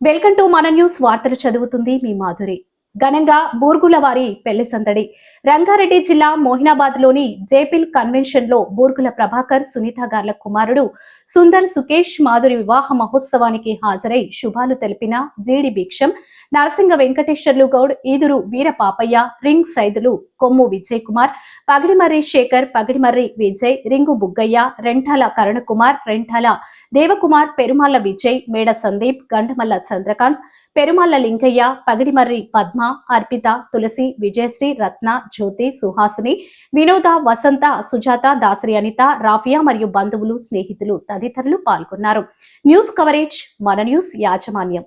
Welcome to మన news వార్తలు చదువుతుంది మీ మాధురి. ఘనంగా బూర్గుల వారి పెళ్ళి సందడి. రంగారెడ్డి జిల్లా మోహినాబాద్లోని జేపిల్ కన్వెన్షన్లో బూర్గుల ప్రభాకర్ సునీత గార్ల కుమారుడు సుందర్ సుకేష్ మాధురి వివాహ మహోత్సవానికి హాజరై శుభాలు తెలిపిన జీడి భిక్షం నరసింగ వెంకటేశ్వర్లు గౌడ్ ఈదురు వీర పాపయ్య రింగ్ సైదులు కొమ్ము విజయ్ కుమార్ పగిడిమర్రి శేఖర్ పగిడిమర్రి విజయ్ రింగు బుగ్గయ్య రెంఠాల కరుణకుమార్ రెంఠాల దేవకుమార్ పెరుమాళ్ళ విజయ్ మేడ సందీప్ గండమల్ల చంద్రకాంత్ పెరుమాళ్ళ లింగయ్య పగిడిమర్రి పద్మ అర్పిత తులసి విజయశ్రీ రత్న జ్యోతి సుహాసిని వినోద వసంత సుజాత దాసరి అనిత రాఫియా మరియు బంధువులు స్నేహితులు తదితరులు పాల్గొన్నారు. న్యూస్ కవరేజ్ మన న్యూస్ యాజమాన్యం.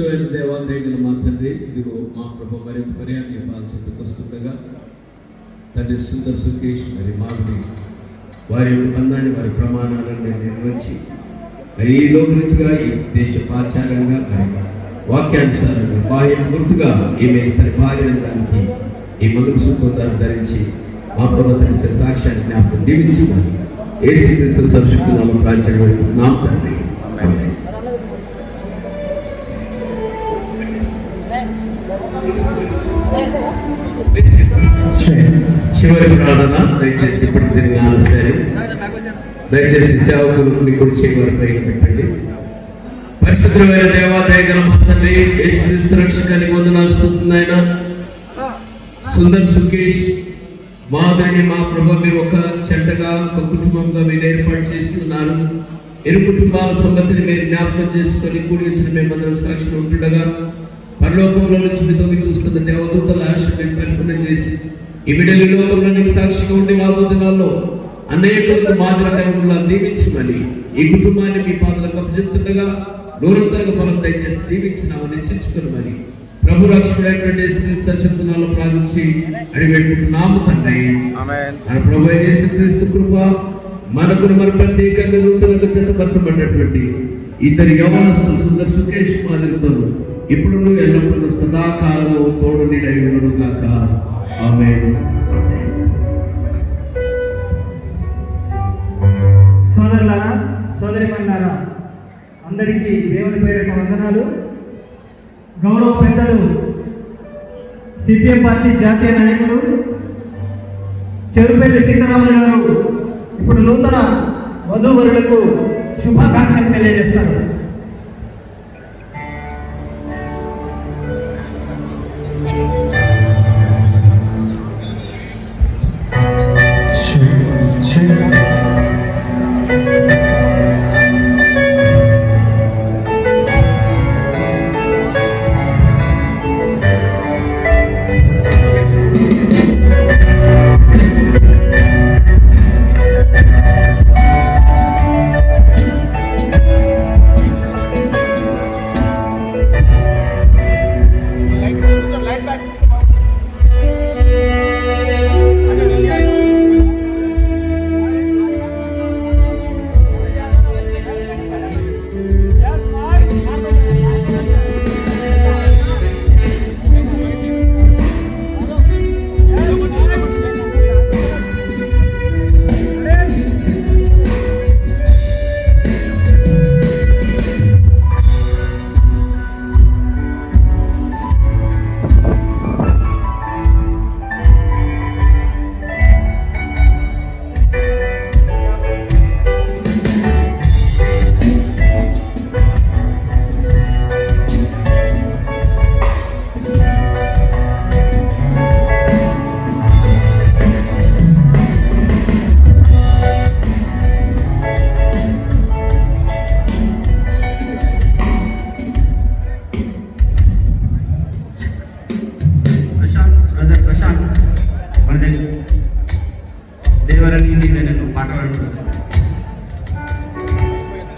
పరిశుద్ధమైన దేవాలయగల మా తండ్రి ఇదిగో మా ప్రభు మరి పర్యాన్ని పాల్చేందుకు వస్తుండగా తండ్రి సుందర్ సుకేష్ మరి మాధురి వారి యొక్క బంధాన్ని వారి ప్రమాణాలను నిర్వహించి మరి ఈ లోకరీతిగా ఈ దేశ పాచారంగా మరి వాక్యానుసారంగా బాహ్య గుర్తుగా ఈమె తన భార్య అనడానికి ఈ మొదటి సుఖోదాన్ని ధరించి మా ప్రభు ధరించిన సాక్ష్యాన్ని జ్ఞాపకం దీవించుకోండి ఏసు క్రీస్తు సంశక్తి నామ ప్రాంతం నామ తండ్రి. చివరి ప్రార్థన దయచేసి ఇప్పుడు తిరిగి ఆలస్యాలు దయచేసి సేవకులు మీ కుడి చివరి పైన పెట్టండి. పరిశుద్ధమైన దేవాదాయ గల మా యేసుక్రీస్తు రక్షకానికి వందనాలు స్తుతుంది సుందర్ సుకేష్ మాధురిని మా ప్రభు మీరు ఒక చెంటగా ఒక కుటుంబంగా మీరు ఏర్పాటు చేస్తున్నారు. ఇరు కుటుంబాల సంగతిని మీరు జ్ఞాపకం చేసుకొని కూడి వచ్చిన మేమందరం సాక్షిని ఉంటుండగా పరలోకంలో నుంచి మీతో చూస్తున్న దేవదూతల ఆశ మేము కల్పన చేసి ఈ బిడ్డలు ఈ లోకంలో నీకు సాక్షిగా ఉండే వారు దినాల్లో అనేకులకు మాదిరికరంగా దీవించమని ఈ కుటుంబాన్ని మీ పాదలకు అప్పచెప్తుండగా నూరంతరగా ఫలం దయచేసి దీవించినాము నిశ్చించుకుని ప్రభు రక్షకుడైనటువంటి దర్శనాలు ప్రార్థించి అడిగేట్టుకున్నాము తండ్రి. మన ప్రభు యేసుక్రీస్తు కృప మనకు మన ప్రత్యేకంగా నూతనంగా చెత్తపరచబడినటువంటి ఇద్దరు యవనస్తు సుందర్ సుకేష్ మాదిరితో ఇప్పుడు ఎల్లప్పుడూ సదాకాలము గౌరవ పెద్దలు సిపిఎం పార్టీ జాతీయ నాయకులు చెరుపల్లి సీతారాములు గారు ఇప్పుడు నూతన వధూవరులకు శుభాకాంక్షలు తెలియజేస్తారు.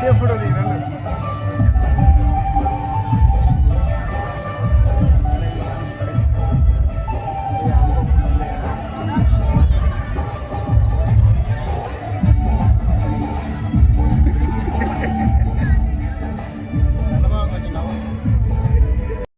Mira por ahí.